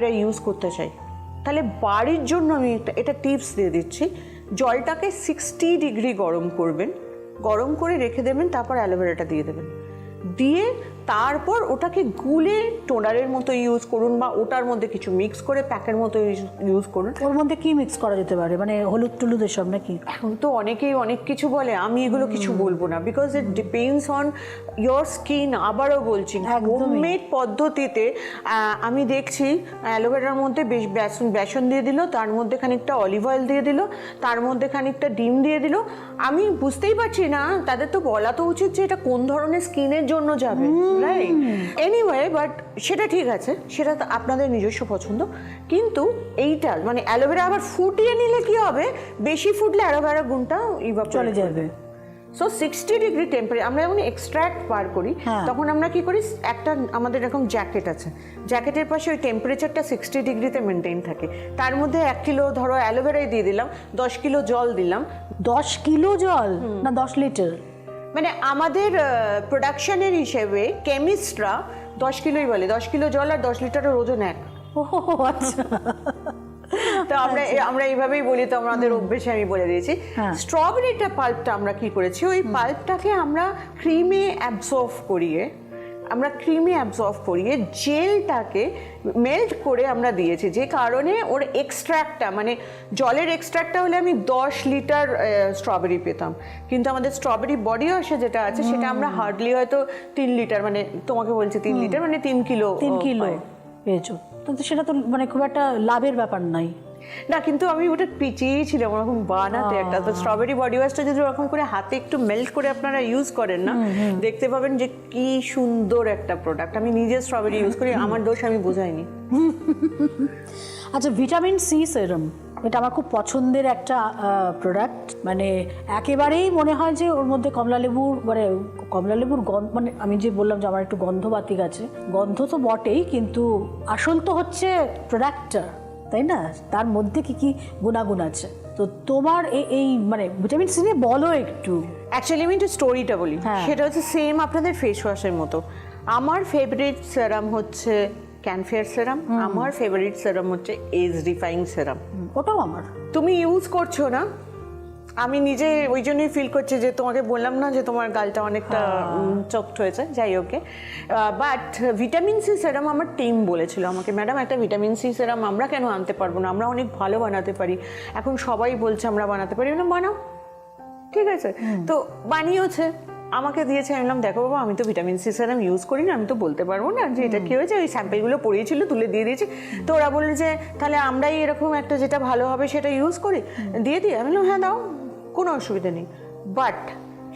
এটা ইউজ করতে চাই। তাহলে বাড়ির জন্য আমি এটা- টিপস দিয়ে দিচ্ছি। জলটাকে সিক্সটি ডিগ্রি গরম করবেন। গরম করে রেখে দেবেন, তারপর অ্যালোভেরাটা দিয়ে দেবেন। দিয়ে তারপর ওটাকে গুলে টোনারের মতো ইউজ করুন বা ওটার মধ্যে কিছু মিক্স করে প্যাকের মতো ইউজ করুন। ওর মধ্যে কি মিক্স করা যেতে পারে? মানে হলুদ টুলুদ এসব নাকি? এখন তো অনেকেই অনেক কিছু বলে আমি এগুলো কিছু বলব না because it depends on your skin আবারও বলছি। হোমমেড পদ্ধতিতে আমি দেখছি অ্যালোভেরার মধ্যে বেশ বেসন বেসন দিয়ে দিল তার মধ্যে খানিকটা অলিভ অয়েল দিয়ে দিল তার মধ্যে খানিকটা ডিম দিয়ে দিল। আমি বুঝতেই পারছি না তাদের তো বলা তো উচিত যে এটা কোন ধরনের স্কিনের জন্য যাবে। রাইট এনিওয়ে বাট সেটা ঠিক আছে সেটা তো আপনাদের নিজস্ব পছন্দ। কিন্তু এইটা মানে অ্যালোভেরা আবার ফুটিয়ে নিলে কি হবে? বেশি ফুটলে অ্যালোভেরা গুণটা চলে যাবে। সো সিক্সটি ডিগ্রি টেম্পারেচার আমরা যখন এক্সট্র্যাক্ট বার করি হ্যাঁ। তখন আমরা কি করি? একটা আমাদের এরকম জ্যাকেট আছে। জ্যাকেটের পাশে ওই টেম্পারেচারটা সিক্সটি ডিগ্রিতে মেনটেন থাকে। তার মধ্যে এক কিলো ধরো অ্যালোভেরাই দিয়ে দিলাম দশ কিলো জল দিলাম। দশ কিলো জল? না দশ লিটার মানে আমাদের প্রোডাকশনের হিসেবে কেমিস্টরা দশ কিলোই বলে দশ কিলো জল আর দশ লিটারের ওজন এক। আচ্ছা। তো আমরা আমরা এইভাবেই বলি তো আমাদের অভ্যেসে আমি বলে দিয়েছি। হ্যাঁ। স্ট্রবেরিটা পাল্পটা আমরা কি করেছি? ওই পাল্পটাকে আমরা ক্রিমে অ্যাবসর্ভ করিয়ে আমরা ক্রিমে অ্যাবজর্ভ করিয়ে জেলটাকে মেল্ট করে আমরা দিয়েছি। যে কারণে ওর এক্সট্র্যাক্টটা মানে জলের এক্সট্র্যাক্টটা হলে আমি দশ লিটার স্ট্রবেরি পেতাম। কিন্তু আমাদের স্ট্রবেরি বডি ওয়াশে যেটা আছে সেটা আমরা হার্ডলি হয়তো তিন লিটার মানে তোমাকে বলছি তিন লিটার মানে তিন কিলো তিন কিলো। পেয়েছ। তো সেটা তো মানে খুব একটা লাভের ব্যাপার নাই। না কিন্তু আমি ওটা পিচিয়েছিলাম ওরকম বানাতে একটা। তো স্ট্রবেরি বডি ওয়াশটা যদি ওরকম করে হাতে একটু মেল্ট করে আপনারা ইউজ করেন না দেখতে পাবেন যে কি সুন্দর একটা প্রোডাক্ট আমি নিজে স্ট্রবেরি ইউজ করি আমার দোষ আমি বোঝাইনি। আচ্ছা ভিটামিন সি সেরাম এটা আমার খুব পছন্দের একটা প্রোডাক্ট মানে একেবারেই মনে হয় যে ওর মধ্যে কমলা লেবুর মানে কমলা লেবুর গন্ধ মানে আমি যে বললাম যে আমার একটু গন্ধ গন্ধবাতিক আছে গন্ধ তো বটেই কিন্তু আসল তো হচ্ছে প্রোডাক্টটা তাই না? তার মধ্যে কি কি গুণাগুণ আছে? তো তোমার এই মানে ভিটামিন সি নিয়ে বলো একটু। অ্যাকচুয়ালি আমি একটু স্টোরিটা বলি। হ্যাঁ। সেটা হচ্ছে সেম আপনাদের ফেস ওয়াশের মতো। আমার ফেভারিট সেরাম হচ্ছে ক্যানফেয়ার সেরাম আমার ফেভারিট সেরাম হচ্ছে এজ রিফাইং সেরাম ওটাও আমার। তুমি ইউজ করছ না? আমি নিজে ওই জন্যই ফিল করছি যে তোমাকে বললাম না যে তোমার গালটা অনেকটা চকট হয়েছে যাই okay but vitamin C serum আমার টিম বলেছিল আমাকে ম্যাডাম একটা ভিটামিন সি সেরাম আমরা কেন আনতে পারব না? আমরা অনেক ভালো বানাতে পারি। এখন সবাই বলছে আমরা বানাতে পারি। না বানাও। ঠিক আছে। তো বানিয়েছে আমাকে দিয়েছে, আমি বললাম, দেখো বাবা, আমি তো ভিটামিন সি সেরাম ইউজ করি না, আমি তো বলতে পারব না যে এটা কি হয়েছে, ওই স্যাম্পেলগুলো পড়িয়েছিল, তুলে দিয়ে দিয়েছি। তো ওরা বলল যে, তাহলে আমরাই এরকম একটা যেটা ভালো হবে সেটা ইউজ করি। দিয়ে দিই আমি বললাম হ্যাঁ দাও, কোনো অসুবিধা নেই। বাট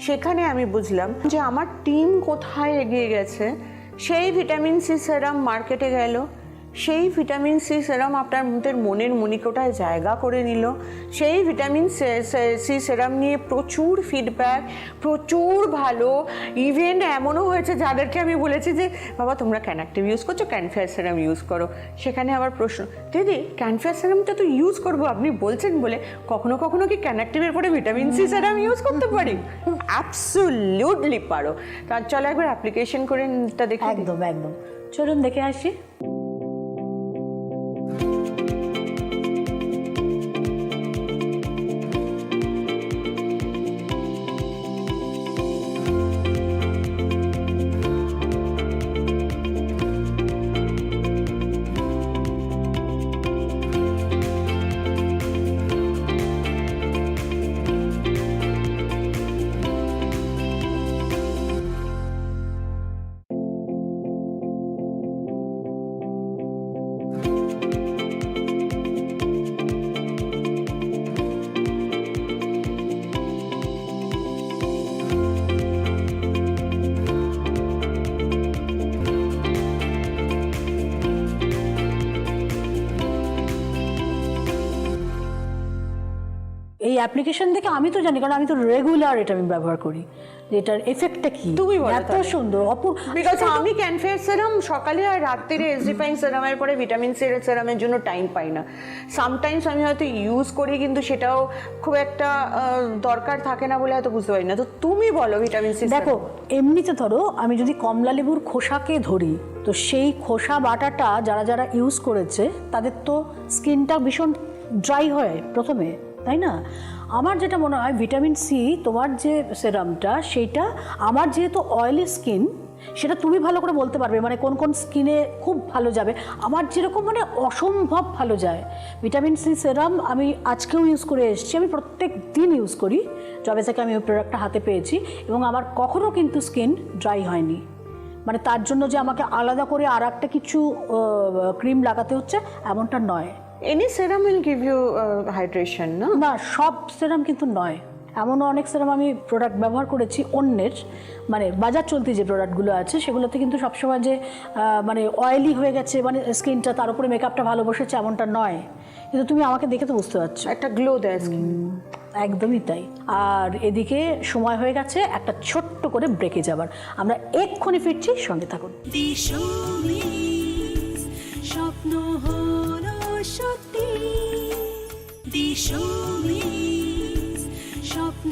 সেখানে আমি বুঝলাম যে আমার টিম কোথায় এগিয়ে গেছে, সেই ভিটামিন সি সেরাম মার্কেটে গেল। সেই ভিটামিন সি সেরাম আপনার মধ্যের মনের মনিকোটায় জায়গা করে নিল। সেই ভিটামিন সি সেরাম নিয়ে প্রচুর ফিডব্যাক প্রচুর ভালো। ইভেন এমনও হয়েছে যাদেরকে আমি বলেছি যে, বাবা, তোমরা ক্যানাক্টিভ ইউজ করছ? ক্যানফেয়ার সেরাম ইউজ করো? সেখানে আবার প্রশ্ন, দিদি ক্যানফেয়ার সেরামটা তো ইউজ করব, আপনি বলছেন বলে কখনো কখনো কি ক্যানাক্টিভের পরে ভিটামিন সি সেরাম ইউজ করতে পারি? অ্যাবসোলিউটলি পারো। তার চলো একবার অ্যাপ্লিকেশন করে দেখে একদম একদম। চলুন দেখে আসি। অ্যাপ্লিকেশন দেখে আমি তো জানি কারণ আমি তো রেগুলার এটা আমি ব্যবহার করি। যে এটার এফেক্টটা কি? তুমি এত। সুন্দর অপূর বিকজ আমি ক্যানফেয়ার সেরাম সকালে আর রাত্রিরে এসডিফাইং সেরামের পরে ভিটামিন সি এর সেরামের জন্য টাইম পাই না। সামটাইমস আমি হয়তো ইউজ করি কিন্তু সেটাও খুব একটা দরকার থাকে না বলে হয়তো বুঝতে পারি না। তো তুমি বলো ভিটামিন সি দেখো এমনিতে ধরো আমি যদি কমলা লেবুর খোসাকে ধরি তো সেই খোসা বাটাটা যারা যারা ইউজ করেছে তাদের তো স্কিনটা ভীষণ ড্রাই হয় প্রথমে। তাই না? আমার যেটা মনে হয়, ভিটামিন সি তোমার যে সেরামটা, সেইটা আমার যেহেতু অয়েলি স্কিন সেটা তুমি ভালো করে বলতে পারবে মানে কোন কোন স্কিনে খুব ভালো যাবে। আমার যেরকম মানে অসম্ভব ভালো যায়। ভিটামিন সি সেরাম আমি আজকেও ইউজ করে এসেছি, আমি প্রত্যেক দিন ইউজ করি। যবে থেকে আমি ওই প্রোডাক্টটা হাতে পেয়েছি এবং আমার কখনো কিন্তু স্কিন ড্রাই হয়নি। মানে তার জন্য যে আমাকে আলাদা করে আর একটা কিছু ক্রিম লাগাতে হচ্ছে, এমনটা নয়। Any serum will give you hydration না না সব সেরাম কিন্তু নয়। এমনও অনেক সেরাম আমি প্রোডাক্ট ব্যবহার করেছি অন্যের। মানে বাজার চলতি যে প্রোডাক্টগুলো আছে সেগুলোতে কিন্তু সবসময় যে মানে অয়েলি হয়ে গেছে মানে স্কিনটা তার উপরে মেকআপটা ভালো বসেছে এমনটা নয়। কিন্তু তুমি আমাকে দেখে তো বুঝতে পারছ। একটা গ্লো দেয় স্কিন একদমই তাই। আর এদিকে সময় হয়ে গেছে একটা ছোট্ট করে ব্রেকে যাবার। আমরা এক্ষুনি ফিরছি সঙ্গে থাকুন। স্বপ্ন সত্যি। স্বপ্ন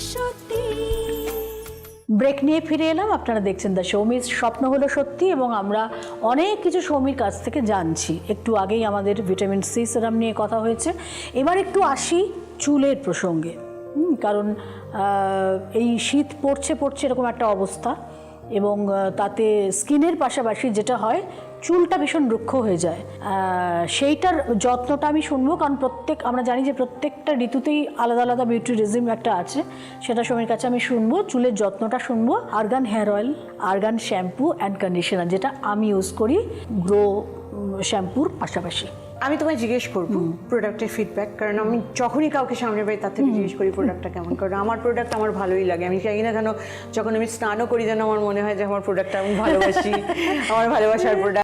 সত্যি। ব্রেক নিয়ে ফিরে এলাম, আপনারা দেখছেন দ্য সৌমির স্বপ্ন হলো সত্যি এবং আমরা অনেক কিছু সৌমির কাছ থেকে জানছি। একটু আগেই আমাদের ভিটামিন সি সেরাম নিয়ে কথা হয়েছে। এবার একটু আসি চুলের প্রসঙ্গে। কারণ এই শীত পড়ছে পড়ছে এরকম একটা অবস্থা এবং তাতে স্কিনের পাশাপাশি যেটা হয় চুলটা ভীষণ রুক্ষ হয়ে যায়। সেইটার যত্নটা আমি শুনব কারণ প্রত্যেক আমরা জানি যে প্রত্যেকটা ঋতুতেই আলাদা আলাদা বিউটি রেজিম একটা আছে। সেটা সময়ের কাছে আমি শুনব চুলের যত্নটা শুনব। Argan hair oil argan shampoo and conditioner যেটা আমি ইউজ করি গ্রো শ্যাম্পুর পাশাপাশি। আমি তোমায় জিজ্ঞেস করব প্রোডাক্টের ফিডব্যাক কারণ আমি যখনই কাউকে সামনে পাই তার থেকে জিজ্ঞেস করি প্রোডাক্টটা কেমন? কারণ আমার প্রোডাক্ট আমার ভালোই লাগে। আমি চাই না কেন যখন আমি স্নানও করি যেন আমার মনে হয় যে আমার প্রোডাক্টটা আমি ভালোবাসি। আমার ভালোবাসার প্রোডাক্ট